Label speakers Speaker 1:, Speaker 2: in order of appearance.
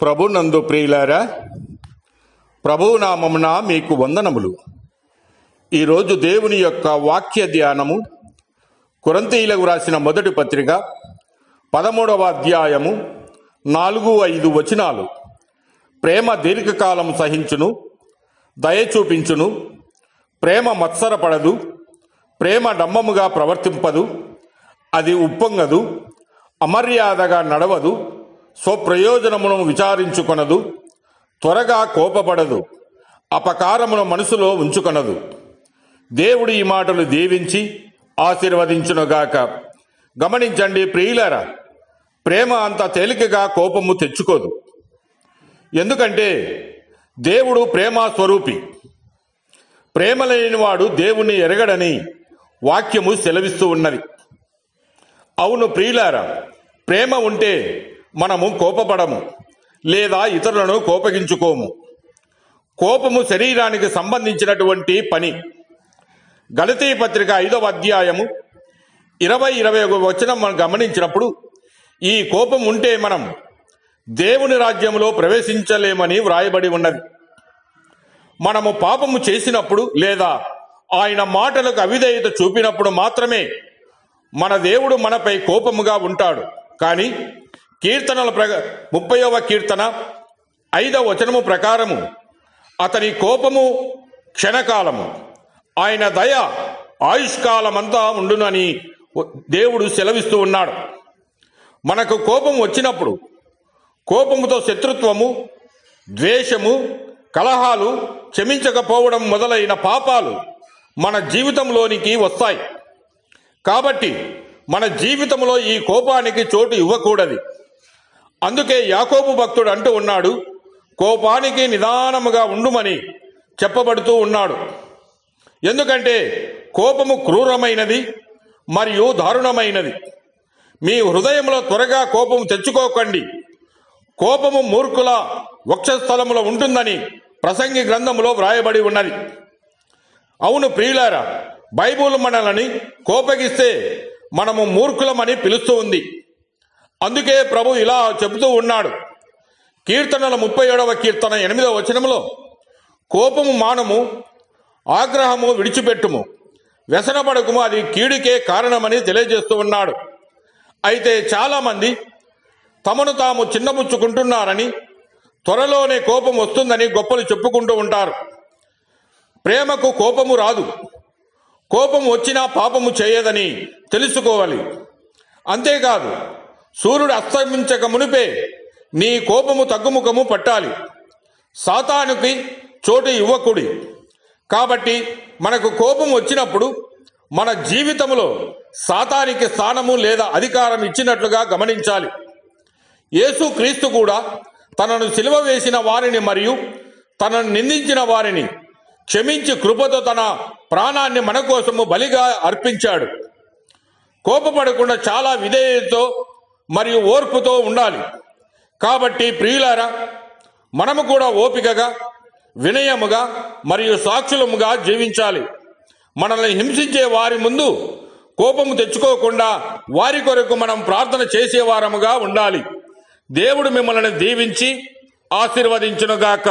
Speaker 1: ప్రభునందు ప్రియులారా ప్రభునామమున మీకు వందనములు. ఈరోజు దేవుని యొక్క వాక్య ధ్యానము కురంతీలకు రాసిన మొదటి పత్రిక పదమూడవ అధ్యాయము నాలుగు ఐదు వచనాలు. ప్రేమ దీర్ఘకాలం సహించును దయ చూపించును ప్రేమ మత్సరపడదు ప్రేమ డమ్మముగా ప్రవర్తింపదు అది ఉప్పొంగదు అమర్యాదగా నడవదు స్వప్రయోజనమును విచారించుకొనదు త్వరగా కోపపడదు అపకారమును మనసులో ఉంచుకొనదు. దేవుడు ఈ మాటలు దీవించి ఆశీర్వదించునుగాక. గమనించండి ప్రియులరా ప్రేమ అంత తేలికగా కోపము తెచ్చుకోదు. ఎందుకంటే దేవుడు ప్రేమ స్వరూపి. ప్రేమ లేనివాడు దేవుణ్ణి ఎరగడని వాక్యము సెలవిస్తూ ఉన్నది. అవును ప్రియులారా ప్రేమ ఉంటే మనము కోపపడము లేదా ఇతరులను కోపగించుకోము. కోపము శరీరానికి సంబంధించినటువంటి పని. గణతీ పత్రిక ఐదవ అధ్యాయము ఇరవై ఇరవై ఒక వచనం మనం గమనించినప్పుడు ఈ కోపం ఉంటే మనం దేవుని రాజ్యంలో ప్రవేశించలేమని వ్రాయబడి ఉన్నది. మనము పాపము చేసినప్పుడు లేదా ఆయన మాటలకు అవిధేయత చూపినప్పుడు మాత్రమే మన దేవుడు మనపై కోపముగా ఉంటాడు. కానీ కీర్తనల ప్ర ముప్పైవ కీర్తన ఐదవ వచనము ప్రకారము. అతని కోపము క్షణకాలము. ఆయన దయ ఆయుష్కాలమంతా ఉండునని దేవుడు సెలవిస్తూ ఉన్నాడు. మనకు కోపం వచ్చినప్పుడు కోపముతో శత్రుత్వము ద్వేషము కలహాలు క్షమించకపోవడం మొదలైన పాపాలు మన జీవితంలోనికి వస్తాయి. కాబట్టి మన జీవితంలో ఈ కోపానికి చోటు ఇవ్వకూడదు. అందుకే యాకోబు భక్తుడు అంటూ ఉన్నాడు కోపానికి నిదానముగా ఉండుమని చెప్పబడుతూ ఉన్నాడు. ఎందుకంటే కోపము క్రూరమైనది మరియు దారుణమైనది. మీ హృదయంలో త్వరగా కోపము తెచ్చుకోకండి. కోపము మూర్ఖుల వక్షస్థలములో ఉంటుందని ప్రసంగి గ్రంథములో వ్రాయబడి ఉన్నది. అవును ప్రియులారా బైబుల్ మనల్ని కోపగిస్తే మనము మూర్ఖులమని పిలుస్తూ ఉంది. అందుకే ప్రభు ఇలా చెబుతూ ఉన్నాడు. కీర్తనల ముప్పై ఏడవ కీర్తన ఎనిమిదవ వచనంలో కోపము మానము ఆగ్రహము విడిచిపెట్టుము వ్యసనపడకము అది కీడుకే కారణమని తెలియజేస్తూ ఉన్నాడు. అయితే చాలామంది తమను తాము చిన్నపుచ్చుకుంటున్నారని త్వరలోనే కోపం వస్తుందని గొప్పలు చెప్పుకుంటూ ఉంటారు. ప్రేమకు కోపము రాదు. కోపం వచ్చినా పాపము చేయదని తెలుసుకోవాలి. అంతేకాదు సూర్యుడు అస్తమించక మునిపే నీ కోపము తగ్గుముఖము పట్టాలి. సాతానుకి చోటు ఇవ్వకుడి. కాబట్టి మనకు కోపం వచ్చినప్పుడు మన జీవితంలో సాతానికి స్థానము లేదా అధికారం ఇచ్చినట్లుగా గమనించాలి. యేసు క్రీస్తు కూడా తనను సిలువ వేసిన వారిని మరియు తనను నిందించిన వారిని క్షమించి కృపతో తన ప్రాణాన్ని మన కోసము బలిగా అర్పించాడు. కోపపడకుండా చాలా విధేయతో మరియు ఓర్పుతో ఉండాలి. కాబట్టి ప్రియులారా మనము కూడా ఓపికగా వినయముగా మరియు సాక్షులముగా జీవించాలి. మనల్ని హింసించే వారి ముందు కోపము తెచ్చుకోకుండా వారి కొరకు మనం ప్రార్థన చేసేవారముగా ఉండాలి. దేవుడు మిమ్మల్ని దీవించి ఆశీర్వదించునుగాక.